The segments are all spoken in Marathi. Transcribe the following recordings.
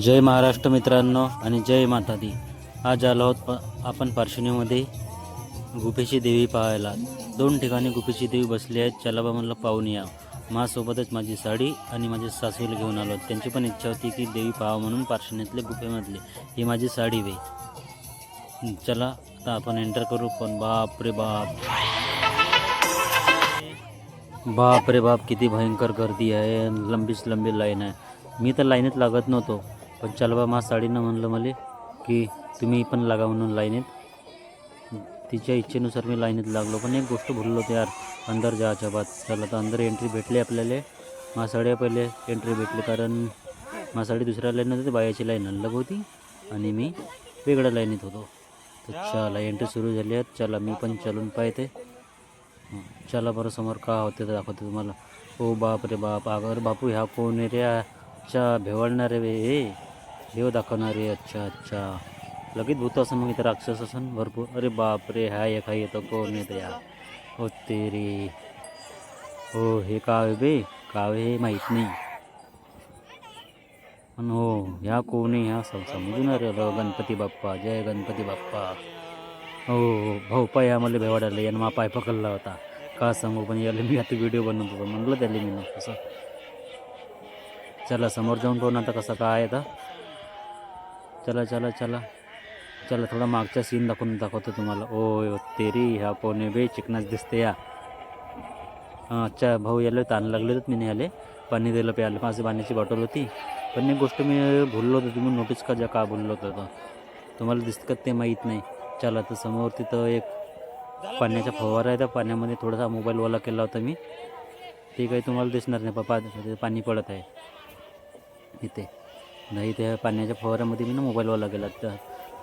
जय महाराष्ट्र मित्रांनो आणि जय माता दी. आज आलो आहोत प- आपण पार्श्वनीमध्ये गुफेची देवी पाहायला. दोन ठिकाणी गुफेची देवी बसली आहेत. चला बा म्हणलं पाहून या. माझ्यासोबतच माझी साडी आणि माझे सासूला घेऊन आलो त्यांची पण इच्छा होती की देवी पाहावं म्हणून पार्श्वनीतले गुफेमधले ही माझी साडी वे चला आता आपण एंटर करू. पण बाप रे बाप. बाप रे बाप किती भयंकर गर्दी आहे. लंबीच लंबी लाईन आहे. मी तर लाईनीत लागत नव्हतो. पण चलबा मा साडीनं म्हणलं मला की तुम्ही पण लागा म्हणून लाईनीत. तिच्या इच्छेनुसार मी लाईनीत लागलो पण एक गोष्ट भुललो होतो यार. अंदर जायच्या बाद. चला तर अंदर एंट्री भेटली आपल्याला. मा साड्या पहिले एंट्री भेटली कारण मा साडी दुसऱ्या लाईन होती बायाची लाईन अलग होती. आणि मी वेगळ्या लाईनीत होतो. तर चला एंट्री सुरू झाली आहे. चला मी पण चलून पाहते. चला बरं समोर का होते तर दाखवते तुम्हाला. ओ बाप रे बाप अगर बापू ह्या कोण रे? च्या भेवळणारे रे हे देव दाखवणारे अच्छा अच्छा. लगेच भूत असं मग इथं राक्षस असं भरपूर. अरे बाप रे ह्या एक हा येतं कोण येतं या हो ते रे हो हे कावे बे. कावे हे माहीत नाही. पण हो ह्या कोण आहे? ह्या सम समजून अरे गणपती बाप्पा. जय गणपती बाप्पा. हो, हो. भाऊ पाय आम्हाला भेवाडायला यानं मा पाय पकडला होता. का सांगू पण याला मी आता व्हिडिओ बनवत होतो. म्हणलं त्याला मी ना असं. चला समोर जाऊन पाहून आता कसं काय आता. चला चला चला. चला थोडा मागचा सीन दाखवून दाखवतो तुम्हाला. ओ तेरी ह्या पोने बे चिकनाच दिसते या. हां अच्छा भाऊ याला ताण लागले होते मी आले पाणी दिलं प्यायला. माझी पाण्याची बॉटल होती. पण एक गोष्ट मी भुललो होतो. तुम्ही नोटीस का ज्या का भुललो होतो तुम्हाला दिसतं का ते माहीत नाही. चला तर समोर तिथं एक पाण्याचा फवारा आहे त्या पाण्यामध्ये थोडासा मोबाईलवाला केला होता मी. ते काही तुम्हाला दिसणार नाही. पप्पा पाणी पडत आहे. इथे. नाही त्या पाण्याच्या फवाऱ्यामध्ये मी ना मोबाईलवाला गेला तर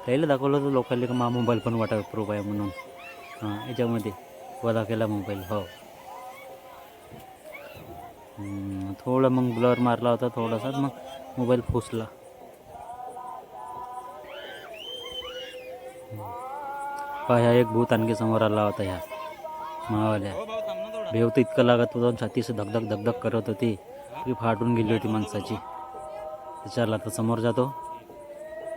त्याला दाखवलं होतं लोकांनी का मा मोबाईल पण वाटा प्रूफ आहे म्हणून. हां याच्यामध्ये वाला केला मोबाईल हो थोडं मग ब्लर मारला होता थोडासा मग मोबाईल फुसला. पहा ह्या एक भूत आणखी समोर आला होता ह्या मावाल्या. भेव तर इतकं लागत होतं छातीस धकधक धगधग धगधग करत होती. ती फाटून गेली होती माणसाची. तर चला समोर जातो.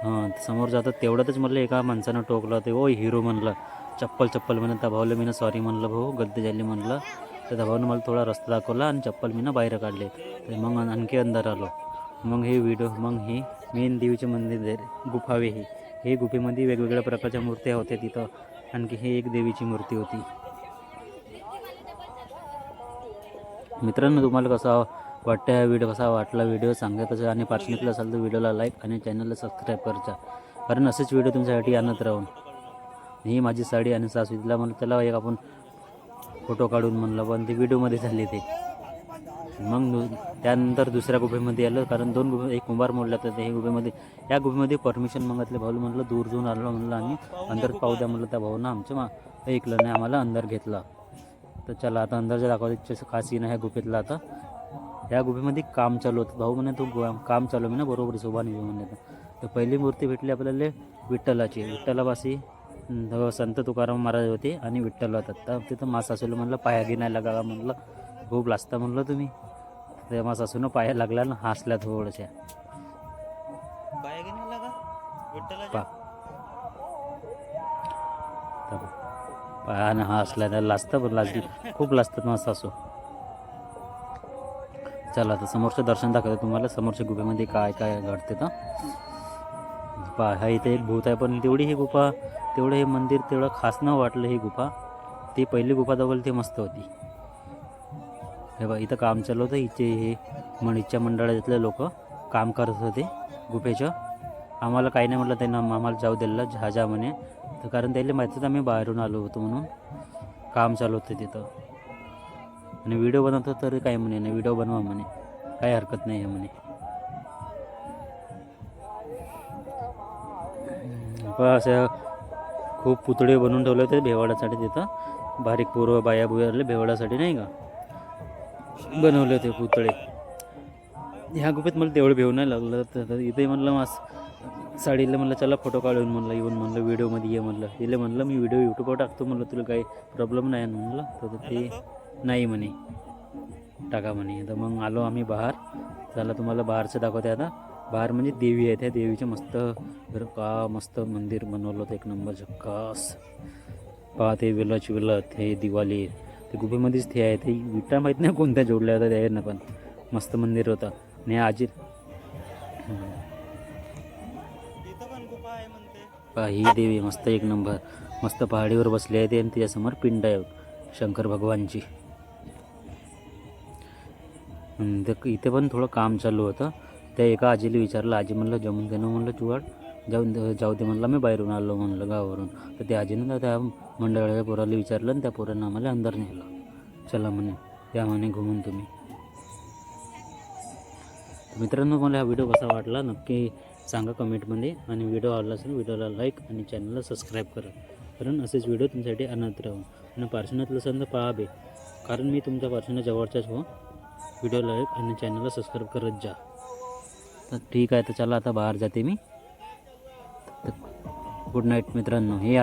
हां समोर जातो. तेवढ्यातच म्हणलं एका माणसानं टोकलं ते ओ हिरो म्हणलं. चप्पल चप्पल म्हणून दबावलं भाऊला मी सॉरी म्हणलं भाऊ. गद्दी झाली म्हणलं. तर दबावनं मला थोडा रस्ता दाखवला आणि चप्पल मी ना बाहेर काढले. तर मग आणखी अंदर आलो. मग हे व्हिडिओ मग हे मेन देवीचे मंदिर आहे, गुफावे हे. हे गुफेमध्ये वेगवेगळ्या प्रकारच्या मूर्त्या होत्या तिथं. आणखी हे एक देवीची मूर्ती होती. मित्रांनो तुम्हाला कसं वाटतं हा व्हिडिओ कसा वाटला व्हिडिओ सांगत असेल आणि पार्श्वनीतला असाल तर व्हिडिओला लाईक आणि चॅनलला सबस्क्राईब करायचा कारण असेच व्हिडिओ तुमच्यासाठी आणत राहून. ही माझी साडी आणि सासूला म्हणलं त्याला एक आपण फोटो काढून म्हणलं. पण ते व्हिडिओमध्ये झाले ते. मग त्यानंतर दुसऱ्या गुफेमध्ये आलं. कारण दोन गुफे एक कुंभार मोडला तर हे गुफेमध्ये या गुफेमध्ये परमिशन मागितले भाऊ म्हटलं दूर जाऊन आलो म्हणलं. आणि अंदर पाहू द्या म्हटलं त्या भाऊनं आमचं मा ऐकलं नाही आम्हाला अंदर घेतला. तर चला आता अंदरच्या दाखवायचं खास येणं आहे गुफेतला आता. ह्या गुफेमध्ये काम चालू होतं. भाऊ म्हणे तू काम चालू आहे ना बरोबर शोभा नाही म्हणे तर पहिली मूर्ती भेटली आपल्याला विठ्ठलाची. विठ्ठलापाशी अं, संत तुकाराम महाराज होते आणि विठ्ठल होतात. तर तिथं मा सासूला म्हणलं पाया गिनायला लागा म्हणलं खूप लाजता म्हणलं तुम्ही. तर मा सासूनं पाया लागला ना हसल्या थोड्याशा. पाया पा पायानं हसल्या त्याला लाजतं पण लाजली. खूप लाजतात मा सासू. चला आता समोरचं दर्शन दाखवतो तुम्हाला. समोरच्या गुफेमध्ये काय काय घडते तर. पहा हा इथे एक भूत आहे पण तेवढी ही गुफा तेवढं हे मंदिर तेवढं खास न वाटलं ही गुफा. ती पहिली गुफा जवळ ती मस्त होती. हे बा इथं काम चालू होतं. इथे हे मणीच्या मंडळातले लोक काम करत होते गुफेचं. आम्हाला काही नाही म्हटलं त्यांना आम्हाला जाऊ दिलं जहाजा म्हणे. तर कारण त्याला माहिती होतं आम्ही बाहेरून आलो होतो म्हणून. काम चालू होतं तिथं. आणि व्हिडिओ बनवतो तरी काय म्हणे नाही व्हिडिओ बनवा म्हणे. काही हरकत नाही आहे म्हणे. पण असं खूप पुतळे बनवून ठेवले होते भेवाडासाठी तिथं. बारीक पोरं बाया बुयारले भेवाडासाठी नाही का? बनवले होते पुतळे. ह्या गुफेत मला तेवढं भेव नाही लागलं. तर इथे म्हणलं मास साडीला म्हणलं चला फोटो काढून म्हणलं येऊन म्हणलं व्हिडिओमध्ये ये म्हणलं. तिला म्हणलं मी व्हिडिओ यूट्यूबवर टाकतो म्हणलं तुला काही प्रॉब्लेम नाही आहे म्हणलं. तर ते नाही म्हणे. टाका म्हणे. तर मग आलो आम्ही बाहेर. चला तुम्हाला बाहेरचं दाखवते आता. बाहेर म्हणजे देवी आहे त्या देवीचे मस्त घर. का मस्त मंदिर बनवलं होतं एक नंबर झक्कास पहा ते विलच वेलत हे दिवाळी. ते गुफेमध्येच ते आहे. ते विटा माहीत नाही कोणत्या जोडल्या होत्या त्या पण. मस्त मंदिर होतं. आणि आजी पहा ही देवी मस्त एक नंबर. मस्त पहाडीवर बसली आहे ते आणि त्याच्यासमोर पिंड आहे. शंकर भगवानची. तर इथे पण थोडं काम चालू होतं. त्या एका आजीला विचारलं आजी म्हणलं जमून देणं म्हणलं जुवाड जाऊन जाऊ दे म्हणलं मी बाहेरून आलो म्हणलं गावावरून. तर त्या आजीनं त्या- मंडळाच्या पोराला विचारलं आणि त्या पोरानं आम्हाला अंदर नेलं. चला म्हणे या म्हणे घुमून तुम्ही. मित्रांनो मला हा व्हिडिओ कसा वाटला नक्की सांगा कमेंटमध्ये. आणि व्हिडिओ आवडला असेल व्हिडिओला लाईक आणि चॅनलला सबस्क्राईब करा. कारण असेच व्हिडिओ तुमच्यासाठी आणत राहू आणि पार्श्वनाथला संद तर बे. कारण मी तुमच्या पार्श्वना जवळच्याच हो. व्हिडिओ लाईक आणि चॅनलला सबस्क्राईब करत जा. तर ठीक आहे तर चला आता बाहेर जाते मी. गुड नाईट मित्रांनो. हे